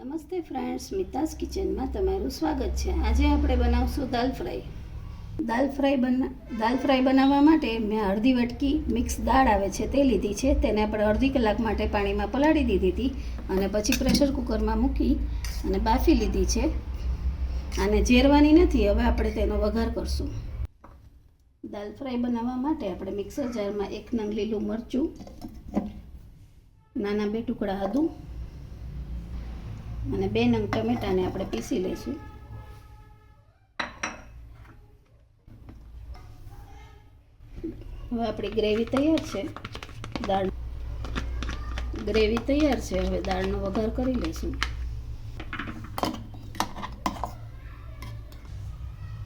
નમસ્તે ફ્રેન્ડ્સ મિતાસ કિચનમાં તમારું સ્વાગત છે. આજે આપણે બનાવશું દાલ ફ્રાય. દાલ ફ્રાય બના, દાલ ફ્રાય બનાવવા માટે મેં અડધી વટકી મિક્સ દાળ આવે છે તે લીધી છે. તેને આપણે અડધી કલાક માટે પાણીમાં પલાળી દીધી હતી અને પછી પ્રેશર કુકરમાં મૂકી અને બાફી લીધી છે. અને ઝેરવાની નથી, હવે આપણે તેનો વઘાર કરશું. દાલ ફ્રાય બનાવવા માટે આપણે મિક્સર જારમાં એક નંગ લીલું મરચું, નાના બે ટુકડા આદું અને બે નંગ ટમેટાને આપણે પીસી લઈશું. હવે આપણી ગ્રેવી તૈયાર છે. દાળ ગ્રેવી તૈયાર છે. હવે દાળનો વઘાર કરી લઈશું.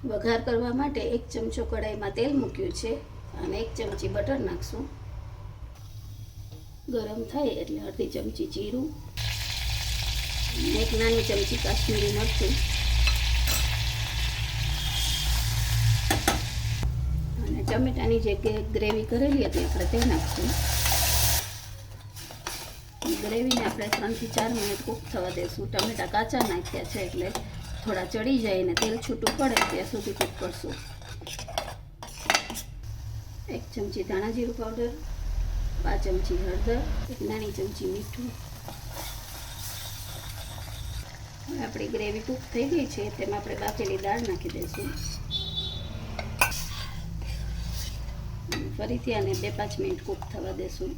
વઘાર કરવા માટે એક ચમચો કઢાઈમાં તેલ મૂક્યું છે અને એક ચમચી બટર નાખશું. ગરમ થાય એટલે અડધી ચમચી જીરું. એક નાની ચમચી કાશ્મીરી મરચું. અને ટમેટાની જે ગ્રેવી કરેલી હતી, આપણે તે નાખશું. ગ્રેવીને આપણે ત્રણથી ચાર મિનિટ કૂક થવા દઈશું ટમેટા કાચા નાખ્યા છે એટલે થોડા ચડી જાય ને તેલ છૂટું પડે ત્યાં સુધી કૂક કરશું. એક ચમચી ધાણા જીરું પાવડર, પાંચ ચમચી હળદર, એક નાની ચમચી મીઠું આપણી ગ્રેવી કૂક થઈ ગઈ છે, તેમાં આપણે બાફેલી દાળ નાખી દઈશું. ફરીથી આને બે પાંચ મિનિટ કૂક થવા દેશું.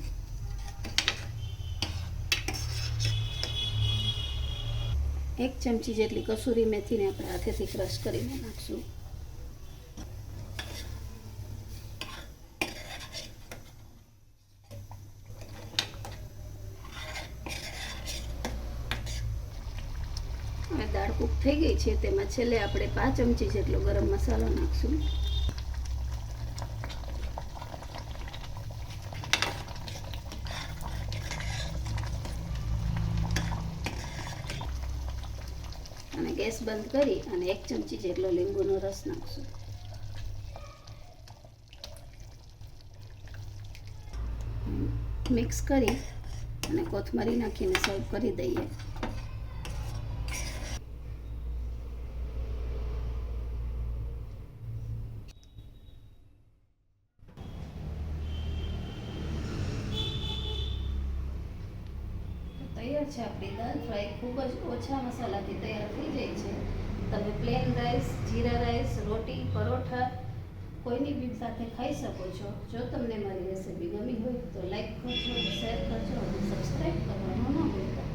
એક ચમચી જેટલી કસૂરી મેથીને આપણે હાથેથી ક્રશ કરીને નાખશું હવે દાળ કૂક થઈ ગઈ છે, તેમાં છેલ્લે આપણે પાંચ ચમચી જેટલો ગરમ મસાલો નાખશું. અને ગેસ બંધ કરી અને એક ચમચી જેટલો લીંબુનો રસ નાખશું. મિક્સ કરી અને કોથમરી નાખીને સર્વ કરી દઈએ. તૈયાર છે આપણી દાલ ફ્રાય ખૂબ જ ઓછા મસાલાથી તૈયાર થઈ જાય છે. તમે પ્લેન રાઈસ જીરા રાઈસ રોટી, પરોઠા કોઈની બી સાથે ખાઈ શકો છો. જો તમને મારી રેસીપી ગમી હોય તો લાઈક કરજો શેર કરજો અને સબસ્ક્રાઈબ કરવાનું ન ભૂલતા.